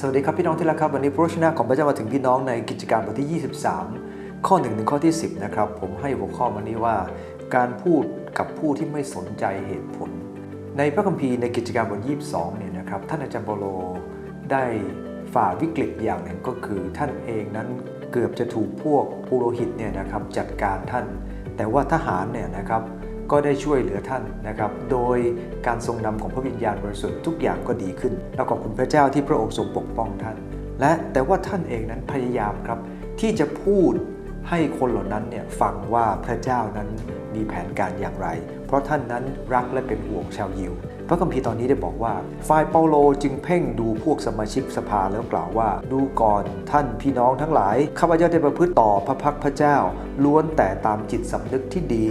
สวัสดีครับพี่น้องที่รักครับ วันนี้พระวจนะของพระเจ้ามาถึงพี่น้องในกิจการบทที่ 23 ข้อ1ถึงข้อที่ 10 นะครับ ผมให้หัวข้อวันนี้ว่า การพูดกับผู้ที่ไม่สนใจเหตุผล ในพระคัมภีร์ในกิจการบท 22 เนี่ยนะครับท่านอาจารย์เปโลได้ฝ่าวิกฤตอย่างหนึ่งก็คือ ท่านเองนั้นเกือบจะถูกพวกปุโรหิตเนี่ยนะครับจัดการท่าน แต่ว่าทหารเนี่ยนะครับ ก็ได้ช่วยเหลือท่านนะครับ โดยการทรงนำของพระวิญญาณบริสุทธิ์ทุกอย่างก็ดีขึ้นแล้วขอบคุณพระเจ้าที่พระองค์ทรงปกป้องท่าน และแต่ว่าท่านเองนั้นพยายามครับ ที่จะพูดให้คนเหล่านั้นเนี่ยฟังว่าพระเจ้านั้นมีแผนการอย่างไร เพราะท่านนั้นรักและเป็นห่วงชาวยิว พระคัมภีร์ตอนนี้ได้บอกว่า ฝ่ายเปาโลจึงเพ่งดูพวกสมาชิกสภาแล้วกล่าวว่า ดูก่อนท่านพี่น้องทั้งหลาย ข้าพเจ้าได้ประพฤติต่อพระพักพระเจ้า ล้วนแต่ตามจิตสำนึกที่ดี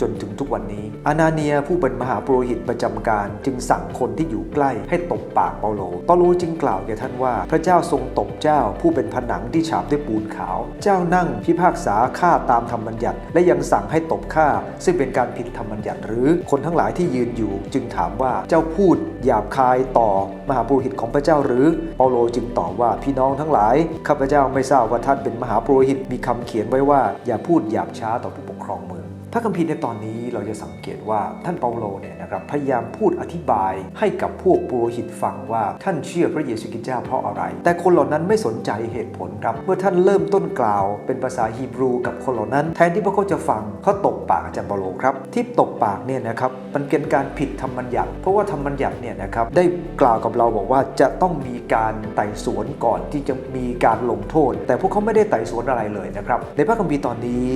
จนถึงทุกวันนี้ อานาเนียผู้เป็นมหาปุโรหิตประจำการจึงสั่งคนที่อยู่ใกล้ให้ตบปากเปาโล เปาโลจึงกล่าวแก่ท่านว่า พระเจ้าทรงตบเจ้าผู้เป็นผนังที่ฉาบด้วยปูนขาว เจ้านั่งพิพากษาฆ่าตามธรรมบัญญัติ และยังสั่งให้ตบฆ่า ซึ่งเป็นการผิดธรรมบัญญัติหรือคนทั้งหลายที่ยืนอยู่ จึงถามว่าเจ้าพูดหยาบคายต่อมหาปุโรหิตของพระเจ้าหรือเปาโลจึงตอบว่าพี่น้องทั้งหลายข้าพเจ้าไม่ทราบว่าท่านเป็นมหาปุโรหิตมีคำเขียนไว้ว่า อย่าพูดหยาบช้าต่อผู้ปกครองเมือง พระคัมภีร์ในตอนนี้เราจะสังเกตว่าท่านเปาโลเนี่ยนะครับพยายามพูดอธิบายให้กับพวกปุโรหิตฟังว่าท่านเชื่อพระเยซูคริสต์เจ้าเพราะอะไร แต่คนเหล่านั้นไม่สนใจเหตุผลครับ เมื่อท่านเริ่มต้นกล่าวเป็นภาษาฮีบรูกับคนเหล่านั้น แทนที่พวกเขาจะฟังเขาตบปากอาจารย์เปาโลครับ ที่ตบปากเนี่ยนะครับมันเป็นการผิดธรรมบัญญัติ เพราะว่าธรรมบัญญัติเนี่ยนะครับได้กล่าวกับเราบอกว่าจะต้องมีการไต่สวนก่อนที่จะมีการลงโทษ แต่พวกเขาไม่ได้ไต่สวนอะไรเลยนะครับในพระคัมภีร์ตอนนี้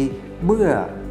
เมื่อ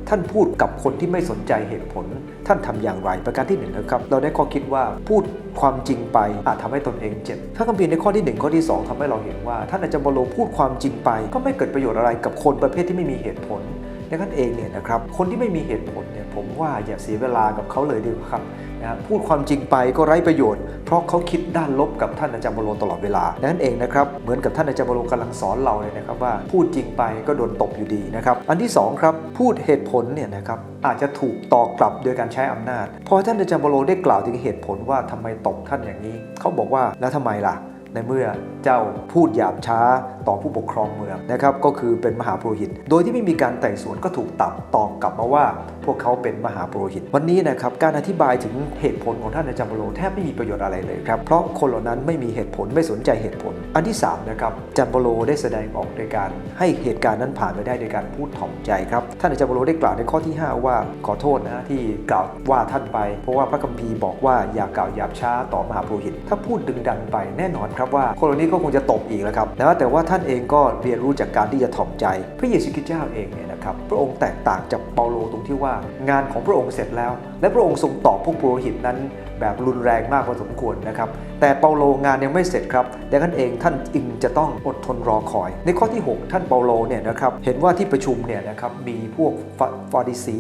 ท่านพูดกับคนที่ไม่สนใจเหตุผล ท่านทำอย่างไร ประการที่หนึ่งนะครับ เราได้ข้อคิดว่าพูดความจริงไปอาจทำให้ตนเองเจ็บถ้าคัมภีร์ในข้อที่ 1 ข้อที่ 2ทำให้เราเห็นว่า ท่านอาจารย์บโลพูดความจริงไป ก็ไม่เกิดประโยชน์อะไรกับคนประเภทที่ไม่มีเหตุผล ดังนั้นเองเนี่ยนะครับคนที่ไม่มีเหตุผลเนี่ยผมว่าอย่าเสียเวลากับเขาเลยดีกว่าครับนะพูดความจริงไปก็ไร้ประโยชน์ เพราะเขาคิดด้านลบกับท่านอาจารย์บโลตลอดเวลาดังนั้นเองนะครับเหมือนกับท่านอาจารย์บโลกำลังสอนเราเลยนะครับว่าพูดจริงไปก็โดนตบอยู่ดีนะครับอันที่สองครับพูดเหตุผลเนี่ยนะครับอาจจะถูกตอกกลับโดยการใช้อำนาจพอท่านอาจารย์บโลได้กล่าวถึงเหตุผลว่าทำไมตบท่านอย่างนี้ เขาบอกว่าแล้วทำไมล่ะ ในเมื่อเจ้าพูดหยาบช้าต่อผู้ปกครองเมืองนะครับก็คือเป็นมหาปรหิต โดยที่ไม่มีการไต่สวนก็ถูกตัดตองกลับมาว่า พวกเขาเป็นมหาปรหิต วันนี้นะครับการอธิบายถึงเหตุผลของท่านอาจารย์โปโลแทบไม่มีประโยชน์อะไรเลยครับเพราะคนเหล่านั้นไม่มีเหตุผลไม่สนใจเหตุผล อันที่3นะครับจารย์เปาโลได้แสดงออกโดยการให้เหตุการณ์นั้นผ่านไปได้โดยการพูดถ่อมใจครับท่านอาจารย์เปาโลได้กล่าวในข้อที่ 5 ว่าขอโทษนะที่กล่าวว่าท่านไป เพราะว่าพระคัมภีร์บอกว่าอย่ากล่าวหยาบช้าต่อมหาปุโรหิต ถ้าพูดดึงดันไปแน่นอนครับว่าคนเหล่านี้ก็คงจะตบอีกแล้วครับนะแต่ว่าท่านเองก็เรียนรู้จากการที่จะถ่อมใจ พระเยซูคริสต์เจ้าเองเนี่ยนะครับพระองค์แตกต่างจากเปาโลตรงที่ว่างานของพระองค์เสร็จแล้ว และพระองค์ทรงตอบพวกปุโรหิตนั้นแบบรุนแรงมากพอสมควรนะครับแต่เปาโลงานยังไม่เสร็จครับดังนั้นเองท่านจึงจะต้องอดทนรอคอย ในข้อที่ 6 ท่านเปาโลเนี่ยนะครับเห็นว่าที่ประชุมเนี่ยนะครับมีพวกฟาฟาริสี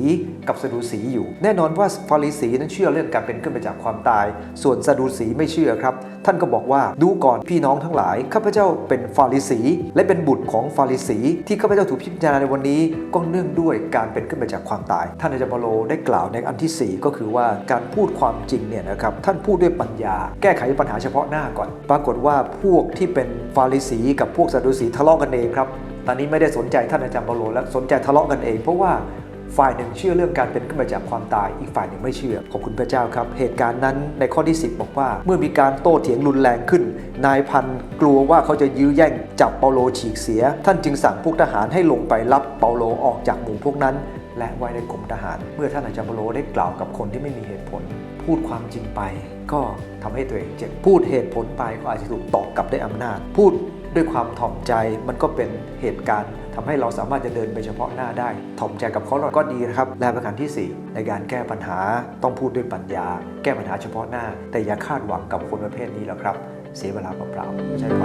กับซาดูสีอยู่ แน่นอนว่าฟาริสีนั้นเชื่อเรื่องการเป็นขึ้นมาจากความตาย ส่วนซาดูสีไม่เชื่อครับ ท่านก็บอกว่าดูก่อนพี่น้องทั้งหลายข้าพเจ้าเป็นฟาริสี และเป็นบุตรของฟาริสี ที่ข้าพเจ้าถูกพิจารณาในวันนี้ก็เนื่องด้วยการเป็นขึ้นมาจากความตาย ท่านอาจารย์เปาโลได้กล่าวในอันที่ 4 ก็คือว่าการพูดความจริงเนี่ยนะครับท่านพูดด้วยปัญญา แก้ไขปัญญหาเฉพาะหน้าก่อน ปรากฏว่าพวกที่เป็นฟาริสีกับพวกซาดูสีทะเลาะกันเองครับ ตอนนี้ไม่ได้สนใจท่านอาจารย์เปาโลแล้วสนใจทะเลาะกันเอง เพราะว่าฝ่ายหนึ่งเชื่อเรื่องการเป็นขึ้นมาจากความตาย อีกฝ่ายหนึ่งไม่เชื่อ ขอบคุณพระเจ้าครับ เหตุการณ์นั้นในข้อที่ 10 บอกว่า เมื่อมีการโต้เถียงรุนแรงขึ้น นายพันกลัวว่าเขาจะยื้อแย่งจับเปาโลฉีกเสีย ท่านจึงสั่งพวกทหารให้ลงไปรับเปาโลออกจากหมู่พวกนั้น และไว้ในกรมทหาร เมื่อท่านอาจารย์เปาโลได้กล่าวกับคนที่ไม่มีเหตุผล พูดความจริงไป ก็ทำให้ตัวเองเจ็บพูดเหตุผลไปก็อาจจะถูกตอกกลับด้วยอำนาจ พูดด้วยความถ่อมใจมันก็เป็นเหตุการณ์ทำให้เราสามารถจะเดินไปเฉพาะหน้าได้ ถ่อมใจกับเขาเราก็ดีนะครับและประการที่ 4 ในการแก้ปัญหาต้องพูดด้วยปัญญา แก้ปัญหาเฉพาะหน้า แต่อย่าคาดหวังกับคนประเภทนี้แล้วครับ เสียเวลาเปล่าๆไม่ใช่ครับ